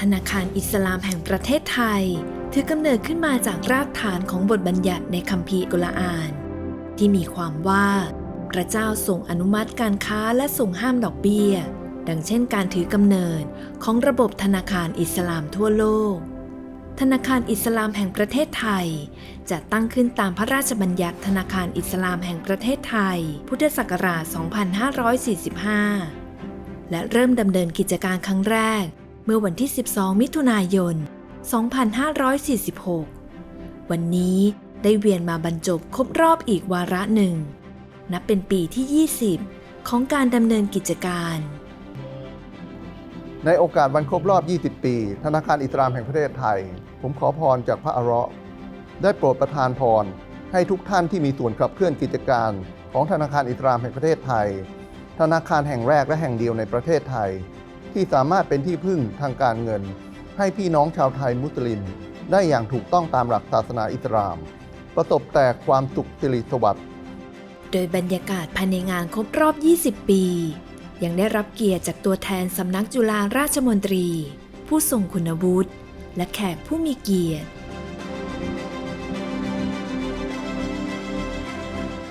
ธนาคารอิสลามแห่งประเทศไทย ถือกำเนิดขึ้นมาจากรากฐานของบทบัญญัติในคัมภีร์กุรอาน ที่มีความว่า พระเจ้าทรงอนุมัติการค้าและทรงห้ามดอกเบี้ย ดังเช่นการถือกำเนิดของระบบธนาคารอิสลามทั่วโลก ธนาคารอิสลามแห่งประเทศไทยจะตั้งขึ้นตามพระราชบัญญัติธนาคารอิสลามแห่งประเทศไทย พุทธศักราช 2545 และเริ่มดำเนินกิจการครั้งแรก มื่อวันที่ 12 มิถุนายน 2546 วันนี้ได้เวียนมาบรรจบครบรอบอีกวาระหนึ่ง นับเป็นปีที่ 20 ของการดำเนินกิจการ ในโอกาสวันครบรอบ 20 ปี ธนาคารอิสลามแห่งประเทศไทย ผมขอพรจากพระอัลเลาะห์ได้โปรดประทานพร ให้ทุกท่านที่มีส่วนขับเคลื่อนกิจการของธนาคารอิสลามแห่งประเทศไทย ธนาคารแห่งแรกและแห่งเดียวในประเทศไทย ที่สามารถเป็นที่พึ่งทางการเงิน ให้พี่น้องชาวไทยมุสลิม ได้อย่างถูกต้องตามหลักศาสนาอิสลาม ประสบแต่ความสุขสิริสวัสดิ์โดยบรรยากาศภายในงานครบรอบ 20 ปี ยังได้รับเกียรติจากตัวแทนสำนักจุฬาราชมนตรี ผู้ทรงคุณวุฒิและแขกผู้มีเกียรติ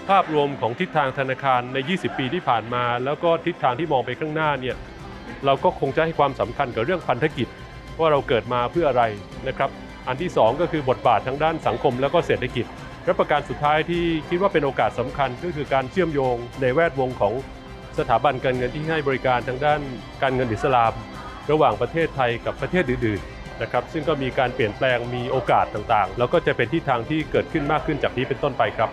ภาพรวมของทิศทางธนาคารใน 20 ปีที่ผ่านมา แล้วก็ทิศทางที่มองไปข้างหน้าเนี่ย เราก็คงจะให้ความสำคัญกับเรื่องพันธกิจว่าเราเกิดมาเพื่ออะไรนะครับ อันที่ 2 ก็คือบทบาททางด้านสังคมแล้วก็เศรษฐกิจและประการสุดท้ายที่คิดว่าเป็นโอกาสสำคัญก็คือการเชื่อมโยงในแวดวงของสถาบันการเงินที่ให้บริการทางด้านการเงินอิสลาม ระหว่างประเทศไทยกับประเทศอื่นๆนะครับซึ่งก็มีการเปลี่ยนแปลงมีโอกาสต่างๆ แล้วก็จะเป็นทิศทางที่เกิดขึ้นมากขึ้นจากนี้เป็นต้นไปครับ